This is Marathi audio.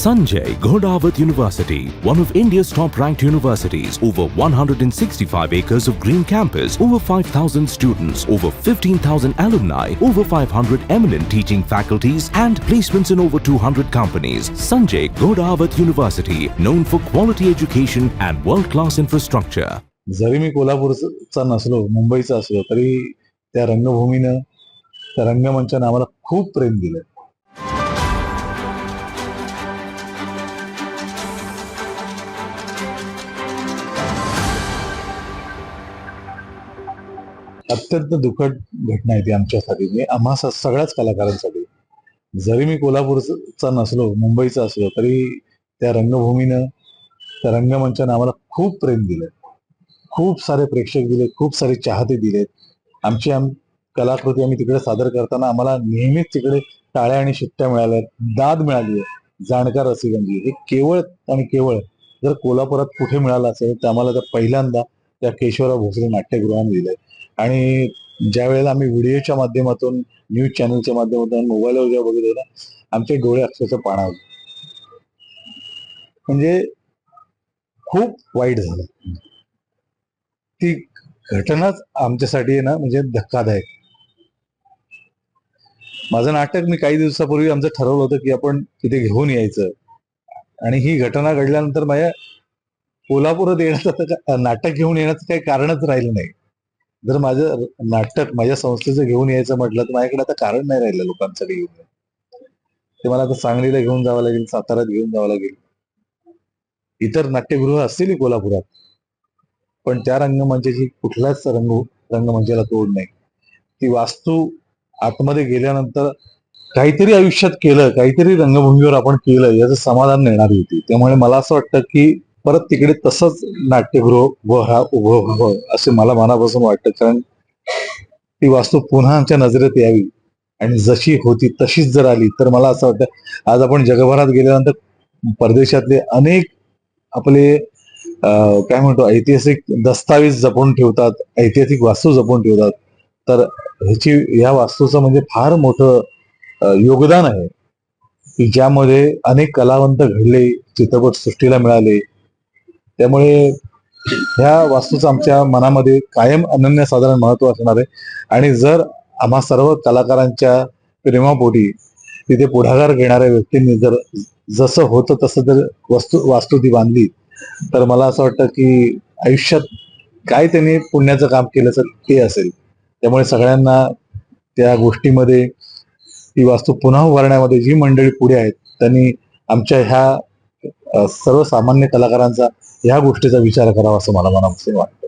Sanjay Ghodawat University, one of India's top ranked universities, over 165 acres of green campus, over 5,000 students, over 15,000 alumni, over 500 eminent teaching faculties, and placements in over 200 companies. Sanjay Ghodawat University, known for quality education and world class infrastructure. जरी मी कोल्हापूरचा नसलो मुंबईचा असलो तरी त्या रंगभूमीनं त्या रंगमंचानं आम्हाला खूप प्रेम दिलं अत्यंत दुःखद घटना आहे ती आमच्यासाठी आम्हा स- सगळ्याच कलाकारांसाठी. जरी मी कोल्हापूरचा नसलो मुंबईचा असलो तरी त्या रंगभूमीनं त्या रंगमंचानं आम्हाला खूप प्रेम दिलं. खूप सारे प्रेक्षक दिले खूप सारे चाहते दिलेत आमची आम कलाकृती आम्ही तिकडे सादर करताना आम्हाला नेहमीच तिकडे टाळ्या आणि शिट्ट्या मिळाल्या दाद मिळाली आहे. जाणकार रसिकांची. हे केवळ आणि केवळ जर कोल्हापुरात कुठे मिळालं असेल तर आम्हाला तर पहिल्यांदा त्या केशवराव भोसले नाट्यगृहाने दिलंय. आणि ज्या वेळेला आम्ही व्हिडिओच्या माध्यमातून न्यूज चॅनलच्या माध्यमातून मोबाईलवर जेव्हा बघितलं ना आमचे डोळे अक्षरशः पाणावले म्हणजे खूप वाईट झालं. ती घटनाच आमच्यासाठी आहे ना म्हणजे धक्कादायक. माझं नाटक मी काही दिवसापूर्वी आमचं ठरवलं होतं की आपण तिथे घेऊन यायचं. आणि ही घटना घडल्यानंतर माझ्या कोल्हापुरात येण्याचं नाटक घेऊन येण्याचं काही कारणच राहिलं नाही. जर माझं नाटक माझ्या संस्थेचं घेऊन यायचं म्हटलं तर माझ्याकडे आता कारण नाही राहिलं लोकांसाठी घेऊन ते मला आता सांगलीला घेऊन जावं लागेल साताऱ्यात घेऊन जावं लागेल. इतर नाट्यगृह असतील कोल्हापुरात पण त्या रंगमंचाची कुठलाच रंग रंगमंचाला तोड नाही. ती वास्तू आतमध्ये गेल्यानंतर काहीतरी आयुष्यात केलं काहीतरी रंगभूमीवर आपण केलं याचं समाधान देणारी होती. त्यामुळे मला असं वाटतं की परत तिकडे तसंच नाट्यगृह व हा उभं व्हावं असे मला मनापासून वाटतं. कारण ती वास्तू पुन्हा आमच्या नजरेत यावी. आणि जशी होती तशीच जर आली तर मला असं वाटतं आज आपण जगभरात गेल्यानंतर परदेशातले अनेक आपले काय म्हणतो ऐतिहासिक दस्तावेज जपून ठेवतात ऐतिहासिक वास्तू जपून ठेवतात. तर ह्याची या वास्तूचं म्हणजे फार मोठं योगदान आहे. की ज्यामध्ये अनेक कलावंत घडले चित्रपट सृष्टीला मिळाले त्यामुळे ह्या वास्तूचं आमच्या मनामध्ये कायम अनन्यसाधारण महत्त्व असणार आहे. आणि जर आम्हा सर्व कलाकारांच्या प्रेमापोटी तिथे पुढाकार घेणाऱ्या व्यक्तींनी जर जसं होतं तसं जर वस्तू वास्तू ती बांधली तर मला असं वाटतं की आयुष्यात काय त्यांनी पुण्याचं काम केलं तर ते असेल. त्यामुळे सगळ्यांना त्या गोष्टीमध्ये ती वास्तू पुन्हा उभारण्यामध्ये जी मंडळी पुढे आहेत त्यांनी आमच्या ह्या सर्वसामान्य कलाकारांचा या गोष्टीचा विचार करावा असं मला मनापासून वाटतं.